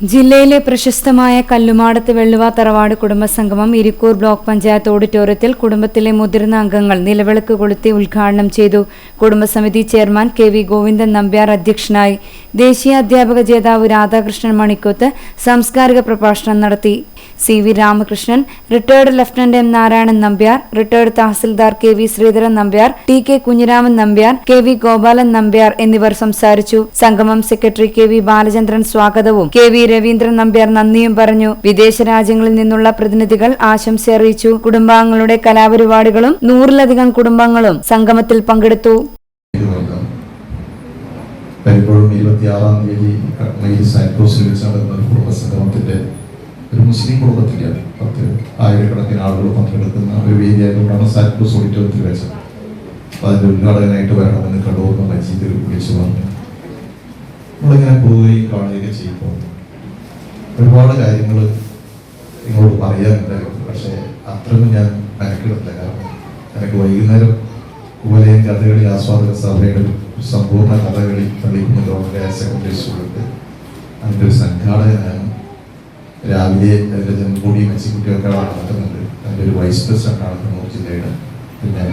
ജില്ലയിലെ പ്രശസ്തമായ കല്ലുമാടത്ത് വെള്ളുവ തറവാട് കുടുംബസംഗമം ഇരിക്കൂർ ബ്ലോക്ക് പഞ്ചായത്ത് ഓഡിറ്റോറിയത്തിൽ കുടുംബത്തിലെ മുതിർന്ന അംഗങ്ങൾ നിലവിളക്ക് കൊളുത്തി ഉദ്ഘാടനം ചെയ്തു. കുടുംബസമിതി chairman K V Govindan Nambiar അധ്യക്ഷനായി. ദേശീയ അധ്യാപക ജേതാവ് രാധാകൃഷ്ണൻ മണിക്കോത്ത് സാംസ്കാരിക പ്രഭാഷണം നടത്തി. C V Ramakrishnan retired lieutenant M Narayanan Nambiar retired tahsildar K V Sreedharan Nambiar T K Kunhiraman Nambiar K V Gopalan Nambiar എന്നിവർ സംസാരിച്ചു. സംഗമം സെക്രട്ടറി കെ വി ബാലചന്ദ്രൻ സ്വാഗതവും കെ വി രവീന്ദ്രൻ നമ്പ്യാർ നന്ദിയും പറഞ്ഞു. വിദേശ രാജ്യങ്ങളിൽ നിന്നുള്ള പ്രതിനിധികൾ ആശംസ അറിയിച്ചു. കുടുംബാംഗങ്ങളുടെ കലാപരിപാടികളും നൂറിലധികം കുടുംബങ്ങളും സംഗമത്തിൽ പങ്കെടുത്തു. പലപ്പോഴും ഇരുപത്തിയാറാം തീയതി നടക്കുന്ന ഒരു ഒരു മുസ്ലിം കുടുംബത്തിന്റെ പത്ത് ആയിരക്കണക്കിന് ആളുകൾ പങ്കെടുക്കുന്ന ഒരു വേദിയായതുകൊണ്ടാണ് സാൻക്രോസ് ഓഡിറ്റോറിയത്തിൽ വെച്ചത്. അപ്പോൾ അതിന്റെ ഉദ്ഘാടകനായിട്ട് വരണമെന്ന് കണ്ടോർന്ന് മജീദ് വിളിച്ചു പറഞ്ഞു. നമ്മളിങ്ങനെ പോവുകയും കാണുകയൊക്കെ ചെയ്യുമ്പോൾ ഒരുപാട് കാര്യങ്ങൾ നിങ്ങളോട് പറയാനുണ്ടായിരുന്നു. പക്ഷേ അത്രയൊന്നും ഞാൻ മനക്കിടത്തില്ല. കാരണം എനിക്ക് വൈകുന്നേരം കുവലയം കഥകളി ആസ്വാദക സഭയുടെ സമ്പൂർണ കഥകളി പള്ളിക്കുന്നുണ്ട് ഹയർ സെക്കൻഡറി സ്കൂളുണ്ട് അതിന്റെ ഒരു സംഘാടകനാണ്. രാവിലെ അതിന്റെ ജന്മഭൂമി മെച്ചിക്കുട്ടിയൊക്കെ നടക്കുന്നുണ്ട്. അതിന്റെ ഒരു വൈസ് പ്രസിഡന്റാണ് കണ്ണൂർ ജില്ലയുടെ. പിന്നെ